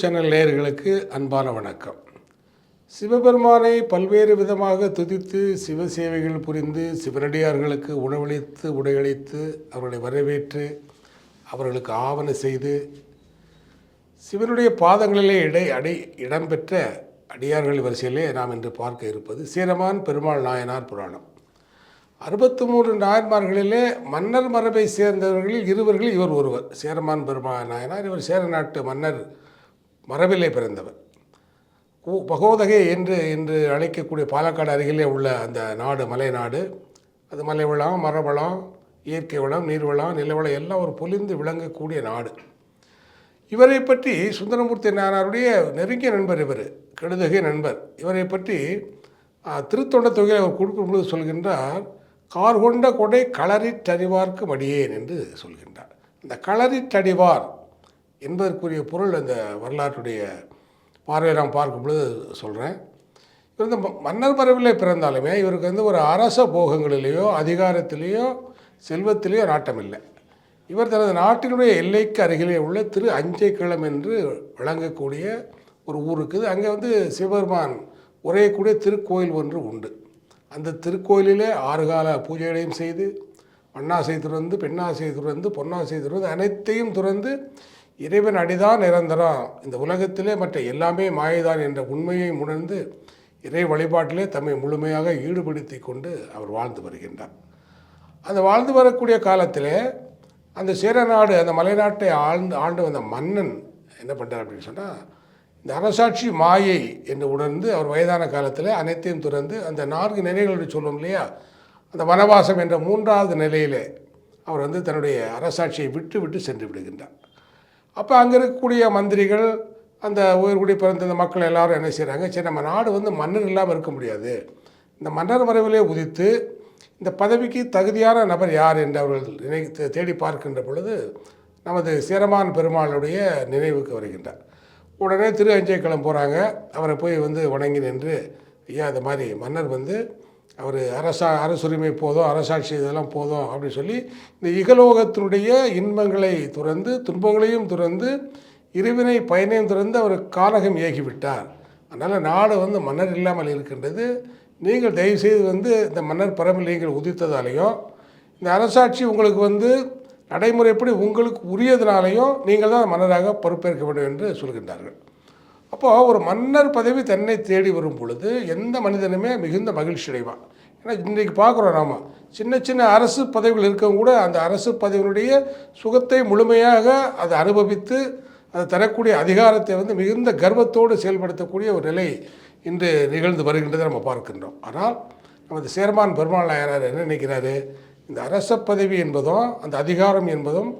Channel நேயர்களுக்கு அன்பான வணக்கம். சிவபெருமானை பல்வேறு விதமாக துதித்து சிவ சேவைகள் புரிந்து சிவனடியார்களுக்கு உணவளித்து உடையளித்து அவர்களை வரவேற்று அவர்களுக்கு ஆவண செய்து சிவனுடைய பாதங்களிலே இடை அடை இடம்பெற்ற அடியார்கள் வரிசையிலே நாம் இன்று பார்க்க இருப்பது சீரமான் பெருமாள் நாயனார் புராணம். அறுபத்து மூன்று நாயன்மார்களிலே மன்னர் மரபை சேர்ந்தவர்களில் இருவர்கள் இவர் ஒருவர். சேரமான் பெருமாள் நாயனார் இவர் சேர நாட்டு மன்னர் மரபிலே பிறந்தவர். பகோதகை என்று என்று அழைக்கக்கூடிய பாலக்காடு அருகிலே உள்ள அந்த நாடு மலை நாடு. அது மலை வளம் மரவளம் இயற்கை வளம் நீர்வளம் நிலவளம் எல்லாம் ஒரு பொலிந்து விளங்கக்கூடிய நாடு. இவரை பற்றி சுந்தரமூர்த்தி நாயனாருடைய நெருங்கிய நண்பர் இவர் கெடுதகை நண்பர். இவரை பற்றி திருத்தொண்ட தொகையில் அவர் கொடுக்கும்போது சொல்கின்றார் கார் கொண்ட கொடை களறிட்டறிவார்க்கு மடியேன் என்று சொல்கின்றார். இந்த களறிட்டடிவார் என்பதற்குரிய பொருள் அந்த வரலாற்றுடைய பார்வை நாம் பார்க்கும் பொழுது சொல்கிறேன் இவர் இந்த ம- மன்னர் பரவிலே பிறந்தாலுமே இவருக்கு வந்து ஒரு அரச போகங்களிலேயோ அதிகாரத்திலேயோ செல்வத்திலேயோ நாட்டம் இல்லை. இவர் தனது நாட்டினுடைய எல்லைக்கு அருகிலே உள்ள திரு அஞ்சைக்கிழம் என்று விளங்கக்கூடிய ஒரு ஊர் இருக்குது. அங்கே வந்து சிவபெருமான் உரையக்கூடிய திருக்கோயில் ஒன்று உண்டு. அந்த திருக்கோயிலிலே ஆறு கால பூஜைகளையும் செய்து மண்ணாசை துறந்து பெண்ணாசை துறந்து பொன்னாசை துறந்து அனைத்தையும் துறந்து இறைவன் அடிதான் நிரந்தரம். இந்த உலகத்திலே மற்ற எல்லாமே மாயைதான் என்ற உண்மையை உணர்ந்து இறை வழிபாட்டிலே தம்மை முழுமையாக ஈடுபடுத்தி கொண்டு அவர் வாழ்ந்து வருகின்றார். அந்த வாழ்ந்து வரக்கூடிய காலத்திலே அந்த சேரநாடு அந்த மலைநாட்டை ஆழ்ந்து ஆண்டு வந்த மன்னன் என்ன பண்ணுறார் அப்படின்னு சொன்னால் இந்த அரசாட்சி மாயை என்று உணர்ந்து அவர் வயதான காலத்தில் அனைத்தையும் துறந்து அந்த நான்கு நிலைகள் சொல்லும் இல்லையா அந்த வனவாசம் என்ற மூன்றாவது நிலையிலே அவர் வந்து தன்னுடைய அரசாட்சியை விட்டு விட்டு சென்று விடுகின்றார். அப்போ அங்கே இருக்கக்கூடிய மந்திரிகள் அந்த உயர்குடி பிறந்த இந்த மக்கள் எல்லாரும் என்ன செய்கிறாங்க சரி நம்ம நாடு வந்து மன்னர் இல்லாமல் இருக்க முடியாது. இந்த மன்னர் வரைவிலே உதித்து இந்த பதவிக்கு தகுதியான நபர் யார் என்று அவர்கள் நினை தேடி பார்க்கின்ற பொழுது நமது சேரமான் பெருமாளுடைய நினைவுக்கு வருகின்றார். உடனே திரு அஞ்சைக்களம் போகிறாங்க அவரை போய் வந்து வணங்கி நின்று ஐயா இந்த மாதிரி மன்னர் வந்து அவர் அரசா அரசுரிமை போதும் அரசாட்சி இதெல்லாம் போதும் அப்படின்னு சொல்லி இந்த இகலோகத்தினுடைய இன்பங்களை துறந்து துன்பங்களையும் துறந்து இறைவினை பயனையும் துறந்து அவர் காலகம் ஏகிவிட்டார். அதனால் நாடு வந்து மன்னர் இல்லாமல் இருக்கின்றது. நீங்கள் தயவுசெய்து வந்து இந்த மன்னர் பரம்பில் நீங்கள் உதித்ததாலேயும் இந்த அரசாட்சி உங்களுக்கு வந்து நடைமுறைப்படி உங்களுக்கு உரியதுனாலையும் நீங்கள் தான் மன்னராக பொறுப்பேற்க வேண்டும் என்று சொல்கின்றார்கள். அப்போது ஒரு மன்னர் பதவி தன்னை தேடி வரும் பொழுது எந்த மனிதனுமே மிகுந்த மகிழ்ச்சி அடைவான். ஏன்னா இன்றைக்கு பார்க்குறோம் நாம் சின்ன சின்ன அரசு பதவிகள் இருக்கவங்க கூட அந்த அரசு பதவியினுடைய சுகத்தை முழுமையாக அதை அனுபவித்து அது தரக்கூடிய அதிகாரத்தை வந்து மிகுந்த கர்வத்தோடு செயல்படுத்தக்கூடிய ஒரு நிலை இன்று நிகழ்ந்து வருகின்றதை நம்ம பார்க்கின்றோம். ஆனால் நமது சேர்மான் பெருமாள் நாயனார் என்ன நினைக்கிறாரு? இந்த அரச பதவி என்பதும் அந்த அதிகாரம் என்பதும்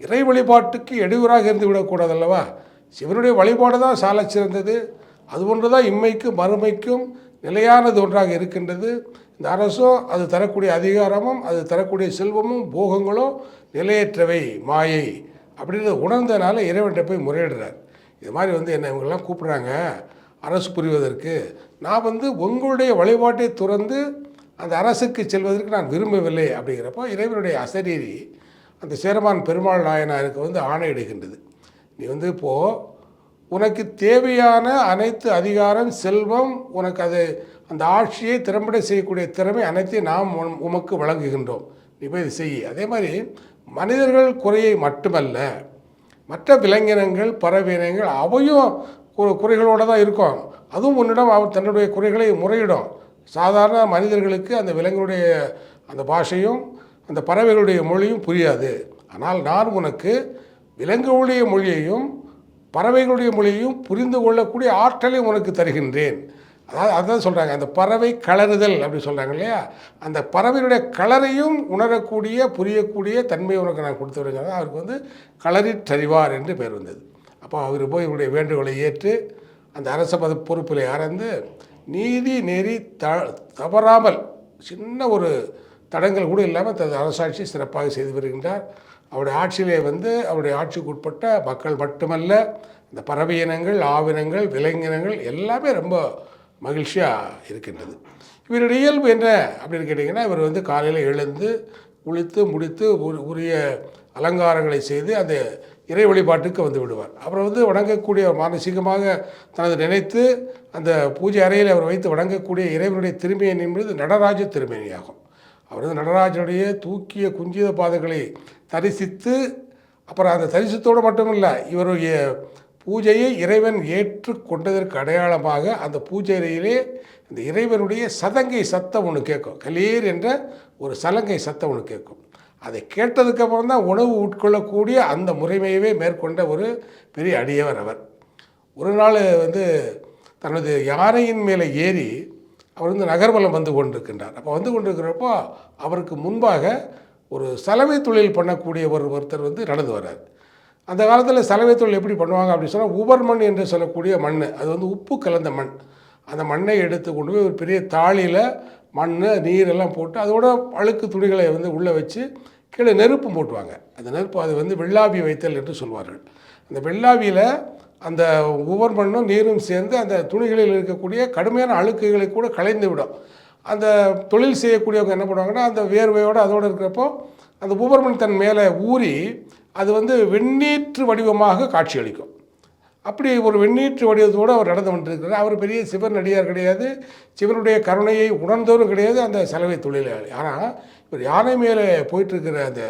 இறை வழிபாட்டுக்கு எடுவராக இருந்து விடக்கூடாது அல்லவா? சிவனுடைய வழிபாடு தான் சாலச் சிறந்தது. அது ஒன்று தான் இம்மைக்கும் மறுமைக்கும் நிலையானது ஒன்றாக இருக்கின்றது. இந்த அரசும் அது தரக்கூடிய அதிகாரமும் அது தரக்கூடிய செல்வமும் போகங்களும் நிலையற்றவை மாயை அப்படின்றத உணர்ந்தனால இறைவன்கிட்ட போய் முறையிடுறார். இது மாதிரி வந்து என்ன இவங்கெல்லாம் கூப்பிட்றாங்க? அரசு புரிவதற்கு நான் வந்து உங்களுடைய வழிபாட்டை துறந்து அந்த அரசுக்கு செல்வதற்கு நான் விரும்பவில்லை அப்படிங்கிறப்போ இறைவனுடைய அசரீரி அந்த சேரமான் பெருமாள் நாயனாருக்கு வந்து ஆணையிடுகின்றது. நீ வந்து இப்போது உனக்கு தேவையான அனைத்து அதிகாரம் செல்வம் உனக்கு அது அந்த ஆட்சியை திறம்பட செய்யக்கூடிய திறமை அனைத்தையும் நாம் உம்- உமக்கு வழங்குகின்றோம். நீ போய் இதை செய். அதே மாதிரி மனிதர்கள் குறையை மட்டுமல்ல மற்ற விலங்கினங்கள் பறவையினங்கள் அவையும் குறைகளோடு தான் இருக்கும். அதுவும் உன்னிடம் அவர் தன்னுடைய குறைகளை முறையிடும். சாதாரண மனிதர்களுக்கு அந்த விலங்குடைய அந்த பாஷையும் அந்த பறவைகளுடைய மொழியும் புரியாது. ஆனால் நான் உனக்கு விலங்குகளுடைய மொழியையும் பறவைகளுடைய மொழியையும் புரிந்து கொள்ளக்கூடிய ஆற்றலை உனக்கு தருகின்றேன். அதாவது அதான் சொல்கிறாங்க அந்த பறவை கலருதல் அப்படி சொல்கிறாங்க இல்லையா? அந்த பறவையினுடைய கலரையும் உணரக்கூடிய புரியக்கூடிய தன்மை உனக்கு நான் கொடுத்து வருகிறேன். அவருக்கு வந்து கலரிற்றறிவார் என்று பெயர் வந்தது. அப்போ அவர் போய் இவருடைய வேண்டுகோளை ஏற்று அந்த அரச பத பொறுப்பில் ஆரந்து நீதி நெறி த தவறாமல் சின்ன ஒரு தடங்கள் கூட இல்லாமல் தனது அரசாட்சி சிறப்பாக செய்து வருகின்றார். அவருடைய ஆட்சியிலே வந்து அவருடைய ஆட்சிக்கு உட்பட்ட மக்கள் மட்டுமல்ல இந்த பறவை இனங்கள் ஆவினங்கள் விலங்கினங்கள் எல்லாமே ரொம்ப மகிழ்ச்சியாக இருக்கின்றது. இவருடைய இயல்பு என்ன அப்படின்னு கேட்டிங்கன்னா இவர் வந்து காலையில் எழுந்து குளித்து முடித்து உரி- உரிய அலங்காரங்களை செய்து அந்த இறை வழிபாட்டுக்கு வந்து விடுவார். அப்புறம் வந்து வணங்கக்கூடிய மானசீகமாக தனது நினைத்து அந்த பூஜை அறையில் அவர் வைத்து வணங்கக்கூடிய இறைவனுடைய திருமேனி என்பது நடராஜ திருமேனியாகும். அவர் வந்து நடராஜனுடைய தூக்கிய குஞ்சித பாதங்களை தரிசித்து அப்புறம் அந்த மட்டும் இல்லை இவருடைய பூஜையை இறைவன் ஏற்றுக்கொண்டதற்கு அடையாளமாக அந்த பூஜையிலே இந்த இறைவனுடைய சதங்கை சத்தம் ஒன்று கேட்கும். கலீர் என்ற ஒரு சலங்கை சத்தம் ஒன்று கேட்கும். அதை கேட்டதுக்கப்புறம் தான் உணவு உட்கொள்ளக்கூடிய அந்த முறைமையவே மேற்கொண்ட ஒரு பெரிய அடியவர் அவர். ஒரு நாள் வந்து தனது யானையின் மேலே ஏறி அவர் வந்து நகர்வலம் வந்து கொண்டிருக்கின்றார். அப்போ வந்து கொண்டிருக்கிறப்போ அவருக்கு முன்பாக ஒரு சலவை தொழில் பண்ணக்கூடிய ஒரு ஒருத்தர் வந்து நடந்து வர்றார். அந்த காலத்தில் சலவை தொழில் எப்படி பண்ணுவாங்க அப்படின்னு சொன்னால் உவர் மண் என்று சொல்லக்கூடிய மண் அது வந்து உப்பு கலந்த மண். அந்த மண்ணை எடுத்து கொண்டு போய் ஒரு பெரிய தாளியில் மண் நீரெல்லாம் போட்டு அதோட அழுக்கு துணிகளை வந்து உள்ளே வச்சு கீழே நெருப்பு மூட்டுவாங்க அந்த நெருப்பு அது வந்து வெள்ளாவி வைத்தல் என்று சொல்வார்கள். அந்த வெள்ளாவியில் அந்த உவர் மண்ணும் நீரும் சேர்ந்து அந்த துணிகளில் இருக்கக்கூடிய கடுமையான அழுக்குகளை கூட கலைந்து விடும். அந்த தொழில் செய்யக்கூடியவங்க என்ன பண்ணுவாங்கன்னா அந்த வேர்வையோடு அதோடு இருக்கிறப்போ அந்த உபர்மன் தன் மேலே ஊறி அது வந்து வெண்ணீற்று வடிவமாக காட்சியளிக்கும். அப்படி ஒரு வெண்ணீற்று வடிவத்தோடு அவர் நடந்து கொண்டிருக்கிறார். அவர் பெரிய சிவன் அடியார் கிடையாது. சிவனுடைய கருணையை உணர்ந்தவரும் கிடையாது அந்த சலவை தொழிலாளி. ஆனால் இவர் யானை மேலே போயிட்டுருக்கிற அந்த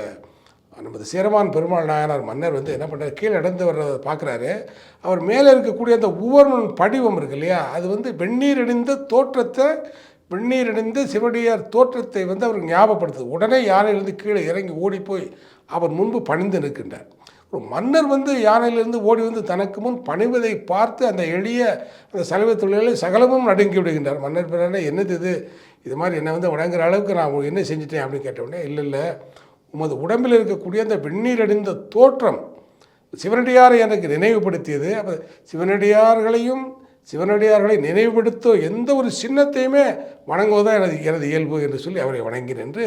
நமது சேரமான் பெருமாள் நாயனார் மன்னர் வந்து என்ன பண்ணுறாரு கீழே நடந்து வர்றதை பார்க்குறாரு. அவர் மேலே இருக்கக்கூடிய அந்த உவர்மன் படிவம் இருக்கு இல்லையா? அது வந்து வெந்நீர் அணிந்த தோற்றத்தை வெந்நீர் அணிந்த சிவடியார் தோற்றத்தை வந்து அவர் ஞாபகப்படுத்துது. உடனே யானையிலிருந்து கீழே இறங்கி ஓடி போய் அவர் முன்பு பணிந்து நிற்கின்றார். ஒரு மன்னர் வந்து யானையிலிருந்து ஓடி வந்து தனக்கு முன் பணிவதை பார்த்து அந்த எளிய அந்த சலவை தொழிலை சகலமும் நடுங்கி விடுகின்றார். மன்னர் பிறனே என்னது இது? இது மாதிரி என்னை வந்து வணங்குற அளவுக்கு நான் என்ன செஞ்சிட்டேன் அப்படின்னு கேட்டவுடனே இல்லை இல்லை. உமது உடம்பில் இருக்கக்கூடிய அந்த வெந்நீர் அடைந்த தோற்றம் சிவனடியாரை எனக்கு நினைவுபடுத்தியது. அப்போ சிவனடியார்களையும் சிவனடியார்களை நினைவுபடுத்தும் எந்த ஒரு சின்னத்தையுமே வணங்குவதுதான் எனது எனது இயல்பு என்று சொல்லி அவரை வணங்கினேன் என்று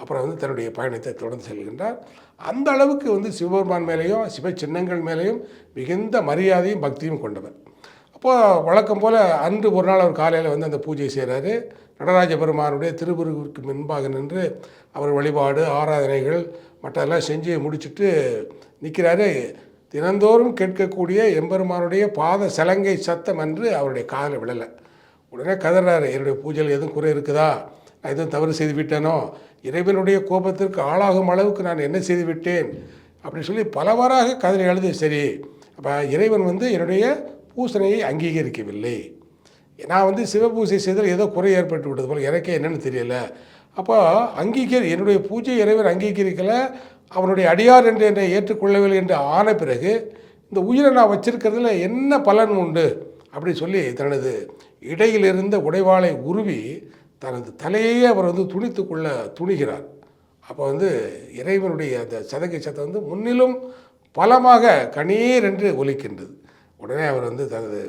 அப்புறம் வந்து தன்னுடைய பயணத்தை தொடர்ந்து செல்கின்றார். அந்த அளவுக்கு வந்து சிவபெருமான் மேலேயும் சிவ சின்னங்கள் மேலேயும் மிகுந்த மரியாதையும் பக்தியும் கொண்டவர். அப்போது வழக்கம் போல் அன்று ஒரு நாள் அவர் காலையில் வந்து அந்த பூஜை செய்கிறாரு நடராஜ பெருமானுடைய திருவுருவிற்கு முன்பாக நின்று அவர் வழிபாடு ஆராதனைகள் மற்றதெல்லாம் செஞ்சு முடிச்சுட்டு நிற்கிறாரு தினந்தோறும் கேட்கக்கூடிய எம்பெருமானுடைய பாத சலங்கை சத்தம் என்று அவருடைய காதில் விழலை. உடனே கதறாரு என்னுடைய பூஜையில் எதுவும் குறை இருக்குதா? நான் எதுவும் தவறு செய்து விட்டேனோ? இறைவனுடைய கோபத்திற்கு ஆளாகும் அளவுக்கு நான் என்ன செய்து விட்டேன்? அப்படி சொல்லி பலவாறாக கதறி எழுது சரி அப்போ இறைவன் வந்து என்னுடைய பூசணையை அங்கீகரிக்கவில்லை. நான் வந்து சிவபூஜை செய்தால் ஏதோ குறை ஏற்பட்டு விட்டது போல் எனக்கே என்னென்னு தெரியல. அப்போ அங்கீகரி என்னுடைய பூஜை இறைவன் அங்கீகரிக்கலை. அவனுடைய அடியார் என்று என்னை ஏற்றுக்கொள்ளவில்லை என்று ஆன பிறகு இந்த உயிரை நான் வச்சிருக்கிறதுல என்ன பலன் உண்டு? அப்படி சொல்லி தனது இடையிலிருந்த உடைவாளை உருவி தனது தலையே அவர் வந்து துணித்துக்கொள்ள துணிகிறார். அப்போ வந்து இறைவனுடைய அந்த சதங்கை சத்தம் வந்து முன்னிலும் பலமாக கணீர் என்று ஒலிக்கின்றது. உடனே அவர் வந்து தனது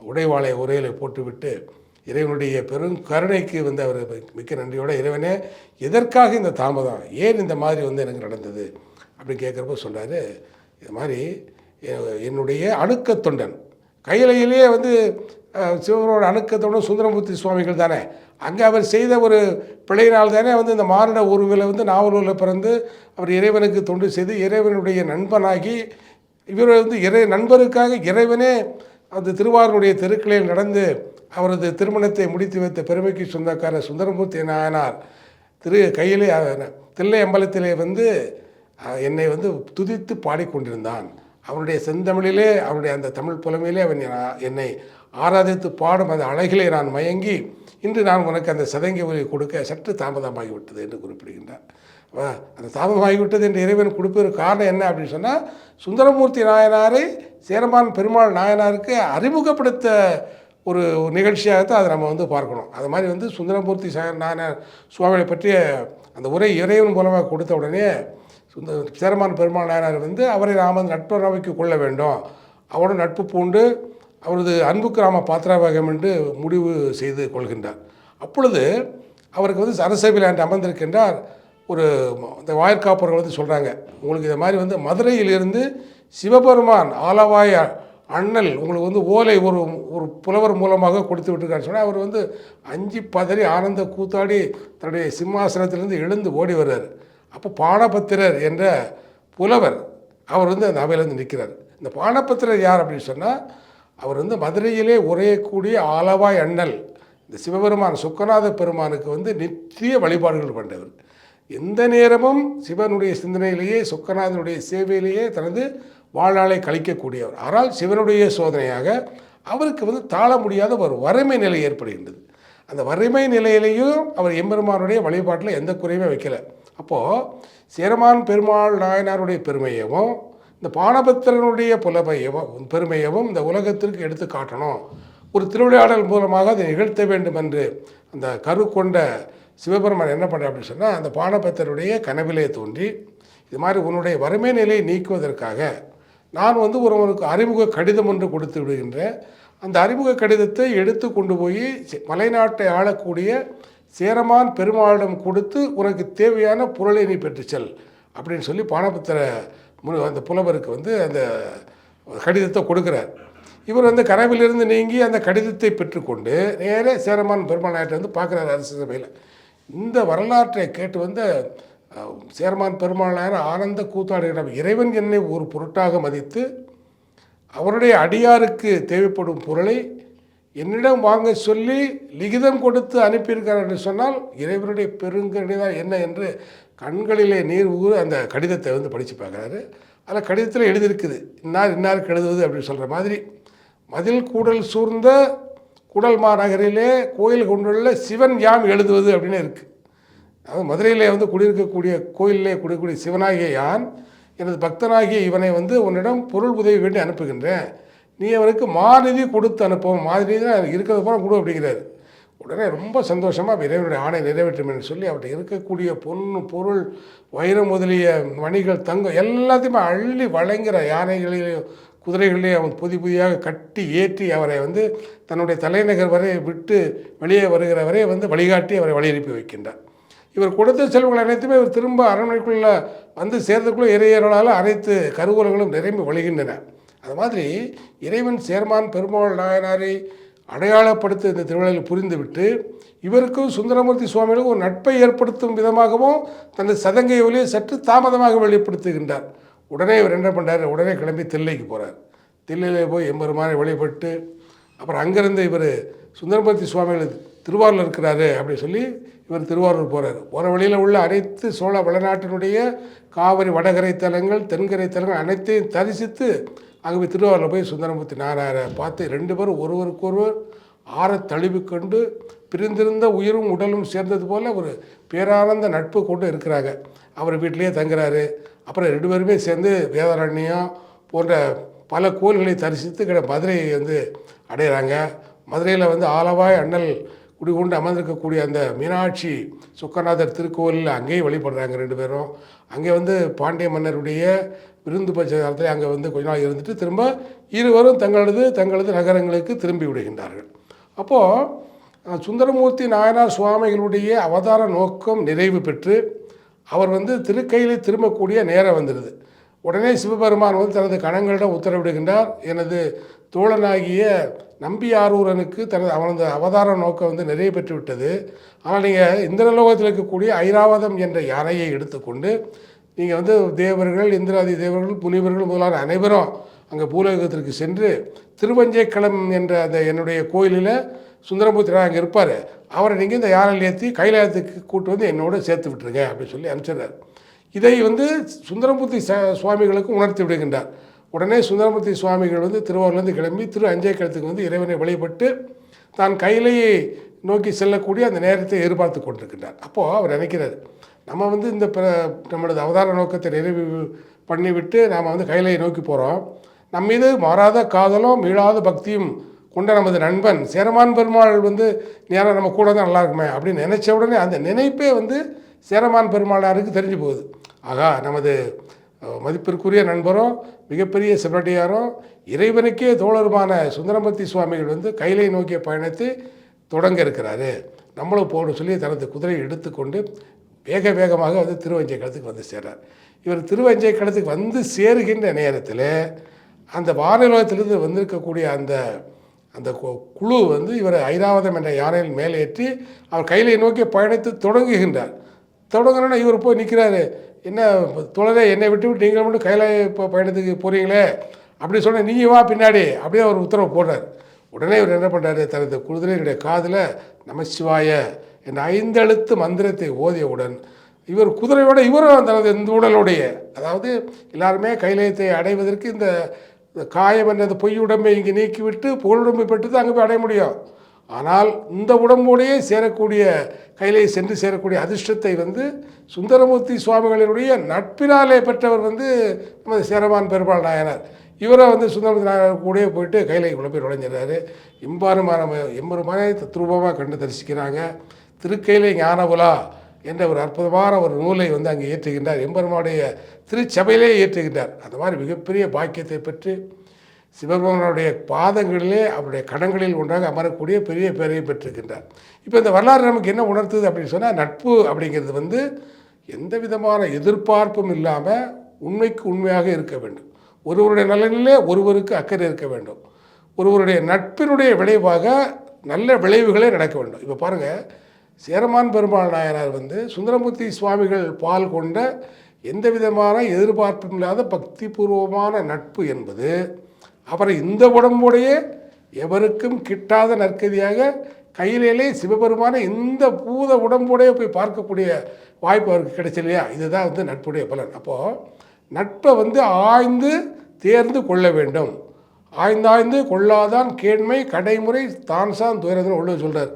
உடைவாளை உரையில போட்டுவிட்டு இறைவனுடைய பெரும் கருணைக்கு வந்து அவர் மிக்க நன்றியோட இறைவனே எதற்காக இந்த தாமதம்? ஏன் இந்த மாதிரி வந்து எனக்கு நடந்தது? அப்படின்னு கேட்குறப்ப சொல்கிறாரு இது மாதிரி எ- என்னுடைய அணுக்க தொண்டன் கையிலையிலேயே வந்து சிவனோட அணுக்கத்தோட சுந்தரமூர்த்தி சுவாமிகள் தானே அங்கே அவர் செய்த ஒரு பிழையினால் தானே வந்து இந்த மானிட உருவில் வந்து நாவலூரில் பிறந்து அவர் இறைவனுக்கு தொண்டு செய்து இறைவனுடைய நண்பனாகி இவர் வந்து இறை நண்பருக்காக இறைவனே அந்த திருவாரூருடைய தெருக்களில் நடந்து அவரது திருமணத்தை முடித்து வைத்த பெருமைக்கு சொந்தக்காரர் சுந்தரமூர்த்தி நாயனார் திரு கையிலே தில்லை அம்பலத்திலே வந்து என்னை வந்து துதித்து பாடிக்கொண்டிருந்தான். அவனுடைய செந்தமிழிலே அவனுடைய அந்த தமிழ் புலமையிலே அவன் என்னை ஆராதித்து பாடும் அந்த அழகிலே நான் மயங்கி இன்று நான் உனக்கு அந்த சதங்கி ஒலி கொடுக்க சற்று தாமதமாகிவிட்டது என்று குறிப்பிடுகின்றார். அந்த தாமதமாகிவிட்டது என்று இறைவன் கொடுப்பதற்கு காரணம் என்ன அப்படின்னு சொன்னால் சுந்தரமூர்த்தி நாயனாரை சேரமான் பெருமாள் நாயனாருக்கு அறிமுகப்படுத்த ஒரு நிகழ்ச்சியாகத்தான் அதை நம்ம வந்து பார்க்கணும். அது மாதிரி வந்து சுந்தரமூர்த்தி சா- நாயனார் சுவாமிகளை பற்றிய அந்த உரை இறைவன் மூலமாக கொடுத்த உடனே சுந்த சேரமான் பெருமாள் நாயனார் வந்து அவரை நாம் வந்து நட்புறவைக்கு கொள்ள வேண்டும். அவரோட நட்பு பூண்டு அவரது அன்புக்கு நாம பாத்திரவாகம் என்று முடிவு செய்து கொள்கின்றார். அப்பொழுது அவருக்கு வந்து அரசவையில் அன்று அமர்ந்திருக்கின்றார். ஒரு இந்த வாயிற்காப்பர்கள் வந்து சொல்கிறாங்க உங்களுக்கு இதை மாதிரி வந்து மதுரையிலிருந்து சிவபெருமான் ஆலவாய் அண்ணல் உங்களுக்கு வந்து ஓலை ஒரு ஒரு புலவர் மூலமாக கொடுத்து விட்டுருக்காருன்னு சொன்னால் அவர் வந்து அஞ்சு பதறி ஆனந்த கூத்தாடி தன்னுடைய சிம்மாசனத்திலிருந்து எழுந்து ஓடி வர்றார். அப்போ பாணபத்திரர் என்ற புலவர் அவர் வந்து அந்த அவையிலேருந்து நிற்கிறார். இந்த பானபத்திரர் யார் அப்படின்னு சொன்னால் அவர் வந்து மதுரையிலே உரையக்கூடிய ஆலவாய் அண்ணல். இந்த சிவபெருமான் சுக்கநாத பெருமானுக்கு வந்து நித்திய வழிபாடுகள் பண்ணவர் எந்த நேரமும் சிவனுடைய சிந்தனையிலேயே சுக்கநாதனுடைய சேவையிலேயே தனது வாழ்நாளை கழிக்கக்கூடியவர். ஆனால் சிவனுடைய சோதனையாக அவருக்கு வந்து தாழ முடியாத ஒரு வறுமை நிலை ஏற்படுகின்றது. அந்த வறுமை நிலையிலையும் அவர் எம்பெருமானுடைய வழிபாட்டில் எந்த குறையுமே வைக்கல. அப்போது சேரமான் பெருமாள் நாயனாருடைய பெருமையவும் இந்த பானபத்திரனுடைய புலமையவும் பெருமையவும் இந்த உலகத்திற்கு எடுத்து காட்டணும். ஒரு திருவிளையாடல் மூலமாக அதை நிகழ்த்த வேண்டும் என்று அந்த கரு கொண்ட சிவபெருமான் என்ன பண்ண அப்படின்னு சொன்னால் அந்த பானபத்திரனுடைய கனவிலே தோன்றி இது மாதிரி உன்னுடைய வறுமை நிலையை நீக்குவதற்காக நான் வந்து ஒருவனுக்கு அறிமுக கடிதம் ஒன்று கொடுத்து விடுகின்றேன். அந்த அறிமுக கடிதத்தை எடுத்து கொண்டு போய் மலைநாட்டை ஆளக்கூடிய சேரமான் பெருமாளிடம் கொடுத்து உனக்கு தேவையான பொருளை நீ பெற்று செல் அப்படின்னு சொல்லி பானபத்திர மு அந்த புலவருக்கு வந்து அந்த கடிதத்தை கொடுக்குறார். இவர் வந்து கனவிலிருந்து நீங்கி அந்த கடிதத்தை பெற்றுக்கொண்டு நேரே சேரமான் பெருமாள் நாயத்தை வந்து பார்க்குறாரு அரசு சபையில். இந்த வரலாற்றை கேட்டு வந்து சேர்மான் பெருமாளார் ஆனந்த கூத்தாடுகிறார் இறைவன் என்னை ஒரு பொருட்டாக மதித்து அவருடைய அடியாருக்கு தேவைப்படும் பொருளை என்னிடம் வாங்க சொல்லி லிகிதம் கொடுத்து அனுப்பியிருக்கிறார் என்று சொன்னால் இறைவனுடைய பெருங்கடிதான் என்ன என்று கண்களிலே நீர் ஊற அந்த கடிதத்தை வந்து படித்து பார்க்குறாரு. அதில் கடிதத்தில் எழுதியிருக்குது. இன்னார் இன்னாருக்கு எழுதுவது அப்படின்னு சொல்கிற மாதிரி. மதில் கூடல் சூழ்ந்த கூடல் மாநகரிலே கோயில் கொண்டுள்ள சிவன் யாம் எழுதுவது அப்படின்னு இருக்குது அதாவது மதுரையிலே வந்து குடியிருக்கக்கூடிய கோயிலே குடியிருக்கக்கூடிய சிவனாகிய யான் எனது பக்தனாகிய இவனை வந்து உன்னிடம் பொருள் உதவி வேண்டி அனுப்புகின்றேன். நீ அவனுக்கு மாநிதி கொடுத்து அனுப்பவும் மாதிரி தான் இருக்கிறது போல கொடு அப்படிங்கிறாரு. உடனே ரொம்ப சந்தோஷமாக இறைவனுடைய ஆணை நிறைவேற்றும் என்று சொல்லி அவர்கிட்ட இருக்கக்கூடிய பொண்ணு பொருள் வைரம் முதலிய மணிகள் தங்கம் எல்லாத்தையுமே அள்ளி வழங்குகிற யானைகளிலேயும் குதிரைகளிலே அவன் புதி புதியாக கட்டி ஏற்றி அவரை வந்து தன்னுடைய தலைநகர் வரை விட்டு வெளியே வருகிறவரை வந்து வழிகாட்டி அவரை வழியனுப்பி வைக்கின்றார். இவர் கொடுத்த செல்வங்கள் அனைத்துமே இவர் திரும்ப அரண்மனைக்குள்ளே வந்து சேர்ந்ததுக்குள்ளே இறையர்களால் அனைத்து கருவூலங்களும் நிரம்பி வழிகின்றன அது மாதிரி இறைவன் சேர்மான் பெருமாள் நாயனாரை அடையாளப்படுத்த இந்த திருவிழாவில் புரிந்துவிட்டு இவருக்கும் சுந்தரமூர்த்தி சுவாமிகளுக்கும் ஒரு நட்பை ஏற்படுத்தும் விதமாகவும் தனது சதங்கை ஒலியை சற்று தாமதமாக வெளிப்படுத்துகின்றார். உடனே இவர் என்ன பண்ணுறாரு உடனே கிளம்பி தில்லைக்கு போகிறார் தில்லையிலே போய் எம்பெருமானை வழிபட்டு அப்புறம் அங்கேருந்து இவர் சுந்தரமூர்த்தி சுவாமிகள் திருவாரூர் இருக்கிறாரு அப்படி சொல்லி இவர் திருவாரூர் போகிறார் போகிற வழியில் உள்ள அனைத்து சோழ வளநாட்டினுடைய காவிரி வடகரை தலங்கள் தென்கரை தலங்கள் அனைத்தையும் தரிசித்து அங்கே போய் திருவாரூரில் போய் சுந்தரமூர்த்தி நாராயணரை பார்த்து ரெண்டு பேரும் ஒருவருக்கொருவர் ஆற தழுவிக்கொண்டு பிரிந்திருந்த உயிரும் உடலும் சேர்ந்தது போல் ஒரு பேரானந்த நட்பு கொண்டு இருக்கிறாங்க. அவர் வீட்டிலேயே தங்குறாரு. அப்புறம் ரெண்டு பேருமே சேர்ந்து வேதாரண்யம் போன்ற பல கோயில்களை தரிசித்து கிட மதுரையை வந்து அடையிறாங்க. மதுரையில் வந்து ஆலவாய் அண்ணல் குடிகொண்டு அமர்ந்திருக்கக்கூடிய அந்த மீனாட்சி சுக்கநாதர் திருக்கோவிலில் அங்கேயும் வழிபடுறாங்க ரெண்டு பேரும். அங்கே வந்து பாண்டிய மன்னருடைய விருந்து பட்ச காலத்தில் அங்கே வந்து கொஞ்ச நாள் இருந்துட்டு திரும்ப இருவரும் தங்களது தங்களது நகரங்களுக்கு திரும்பி விடுகின்றார்கள். அப்போது சுந்தரமூர்த்தி நாயனார் சுவாமிகளுடைய அவதார நோக்கம் நிறைவு பெற்று அவர் வந்து திருக்கையில் திரும்பக்கூடிய நேரம் வந்துடுது. உடனே சிவபெருமான் வந்து தனது கணங்களிடம் உத்தரவிடுகின்றார். எனது தோழனாகிய நம்பியாரூரனுக்கு தனது அவனது அவதார நோக்கம் வந்து நிறைய பெற்றுவிட்டது. ஆனால் நீங்கள் இந்திரலோகத்தில் இருக்கக்கூடிய ஐராவதம் என்ற யானையை எடுத்துக்கொண்டு நீங்கள் வந்து தேவர்கள் இந்திராதி தேவர்கள் புனிவர்கள் முதலான அனைவரும் அங்கே பூலோகத்திற்கு சென்று திருவஞ்சைக்களம் என்ற அந்த என்னுடைய கோயிலில் சுந்தரமூர்த்தி அங்கே இருப்பார். அவரை நீங்கள் இந்த யானையில் ஏற்றி கைலாயத்துக்கு கூட்டு வந்து என்னோட சேர்த்து விட்டுருங்க அப்படின்னு சொல்லி அனுப்பிச்சிடுறாரு. இதை வந்து சுந்தரமூர்த்தி ச சுவாமிகளுக்கு உணர்த்தி விடுகின்றார். உடனே சுந்தரமூர்த்தி சுவாமிகள் வந்து திருவாரூர்லேருந்து கிளம்பி திரு அஞ்சைக்களத்துக்கு வந்து இறைவனை வழிபட்டு தான் கையிலேயே நோக்கி செல்லக்கூடிய அந்த நேரத்தை எதிர்பார்த்து கொண்டிருக்கின்றார். அப்போது அவர் நினைக்கிறார் நம்ம வந்து இந்த பிற நம்மளது அவதார நோக்கத்தை நிறைவு பண்ணிவிட்டு நாம் வந்து கையிலையை நோக்கி போகிறோம் நம்ம மீது மாறாத காதலும் மீளாத பக்தியும் கொண்ட நமது நண்பன் சேரமான் பெருமாள் வந்து நேரம் நம்ம கூட தான் நல்லா இருக்குமே அப்படின்னு நினச்ச உடனே அந்த நினைப்பே வந்து சேரமான் பெருமாளாருக்கு தெரிஞ்சு போகுது. ஆகா நமது மதிப்பிற்குரிய நண்பரும் மிகப்பெரிய சிவனடியாரும் இறைவனுக்கே தோழருமான சுந்தரமூர்த்தி சுவாமிகள் வந்து கைலை நோக்கிய பயணத்தை தொடங்க இருக்கிறாரு. நம்மளும் போகணும் சொல்லி தனது குதிரையை எடுத்துக்கொண்டு வேக வேகமாக வந்து திருவஞ்சை களத்துக்கு வந்து சேர்றார். இவர் திருவஞ்சை களத்துக்கு வந்து சேருகின்ற நேரத்தில் அந்த வானுலகத்திலிருந்து வந்திருக்கக்கூடிய அந்த அந்த கு- குழு வந்து இவர் ஐராவதம் என்ற யானையில் மேலேற்றி அவர் கையிலை நோக்கி பயணித்து தொடங்குகின்றார். தொடங்குறேன்னா இவர் போய் நிற்கிறாரு என்ன தோழரே என்னை விட்டு விட்டு நீங்கள் மட்டும் கையில் இப்போ பயணத்துக்கு போகிறீங்களே அப்படி சொன்ன நீங்கள் வா பின்னாடி அப்படியே அவர் உத்தரவு போடுறார். உடனே இவர் என்ன பண்ணுறாரு தனது குதிரையினுடைய காதில் நமசிவாய என் ஐந்தெழுத்து மந்திரத்தை ஓதியவுடன் இவர் குதிரையோட இவரும் தனது இந்த உடலுடைய அதாவது எல்லாருமே கைலயத்தை அடைவதற்கு இந்த காயம் என்ற அந்த பொய் உடம்பை இங்கே நீக்கிவிட்டு புகழுடம்பை பெற்று தான் அங்கே போய் அடைய முடியும். ஆனால் இந்த உடம்போடையே சேரக்கூடிய கையிலே சென்று சேரக்கூடிய அதிர்ஷ்டத்தை வந்து சுந்தரமூர்த்தி சுவாமிகளினுடைய நட்பினாலே பெற்றவர் வந்து நமது சேரமான் பெருமாள் நாயனார். இவரை வந்து சுந்தரமூர்த்தி நாயனார் கூடயே போயிட்டு கையிலை உள்ள போய் நுழைஞ்சிடறாரு. இம்பாருமான எம்பெருமானை தத்ரூபமாக கண்டு தரிசிக்கிறாங்க. திருக்கைலை ஞானபுலா என்ற ஒரு அற்புதமான ஒரு நூலை வந்து அங்கே இயற்றுகின்றார் எம்பெருமானுடைய திருச்சபையிலே இயற்றுகின்றார் அந்த மாதிரி மிகப்பெரிய பாக்கியத்தை பெற்று சிவபெருமானுடைய பாதங்களிலே அவருடைய கடங்களில் ஒன்றாக அமரக்கூடிய பெரிய பேரை பெற்றிருக்கின்றார். இப்போ இந்த வரலாறு நமக்கு என்ன உணர்த்துது அப்படின்னு சொன்னால் நட்பு அப்படிங்கிறது வந்து எந்த விதமான எதிர்பார்ப்பும் இல்லாமல் உண்மைக்கு உண்மையாக இருக்க வேண்டும். ஒருவருடைய நலனிலே ஒருவருக்கு அக்கறை இருக்க வேண்டும். ஒருவருடைய நட்பினுடைய விளைவாக நல்ல விளைவுகளே நடக்க வேண்டும். இப்போ பாருங்கள் சேரமான் பெருமாள் நாயனார் வந்து சுந்தரமூர்த்தி சுவாமிகள் பால் கொண்ட எந்த விதமான எதிர்பார்ப்பும் இல்லாத பக்திபூர்வமான நட்பு என்பது அப்புறம் இந்த உடம்புடைய எவருக்கும் கிட்டாத நற்கதியாக கையிலேயே சிவபெருமான இந்த பூத உடம்புடைய போய் பார்க்கக்கூடிய வாய்ப்பு அவருக்கு கிடைச்சு இல்லையா இதுதான் வந்து நட்புடைய பலன். அப்போது நட்பை வந்து ஆய்ந்து தேர்ந்து கொள்ள வேண்டும். ஆய்ந்தாய்ந்து கொள்ளாதான் கேண்மை கடைமுறை தான் சான் துயரதுன்னு உள்ள சொல்கிறார்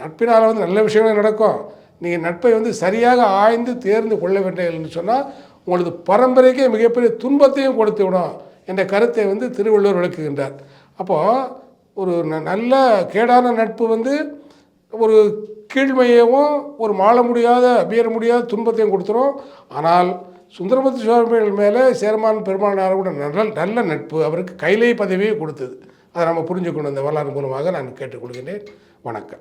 நட்பினால் வந்து நல்ல விஷயங்கள் நடக்கும். நீங்கள் நட்பை வந்து சரியாக ஆய்ந்து தேர்ந்து கொள்ள வேண்டும் சொன்னால் உங்களது பரம்பரைக்கே மிகப்பெரிய துன்பத்தையும் கொடுத்து விடும். என்ற கருத்தை வந்து திருவள்ளுவர் விளக்குகின்றார். அப்போது ஒரு ந- நல்ல கேடான நட்பு வந்து ஒரு கீழ்மையவும் ஒரு மாள முடியாத அபியற முடியாத துன்பத்தையும் கொடுத்துரும். ஆனால் சுந்தரமூர்த்தி சுவாமிகள் மேலே சேர்மான் பெருமானார் கூட நல்ல நல்ல நட்பு. அவருக்கு கைலை பதவியை கொடுத்தது. அதை நம்ம புரிஞ்சுக்கணும். இந்த வரலாறு மூலமாக நான் கேட்டுக்கொள்கிறேன் வணக்கம்.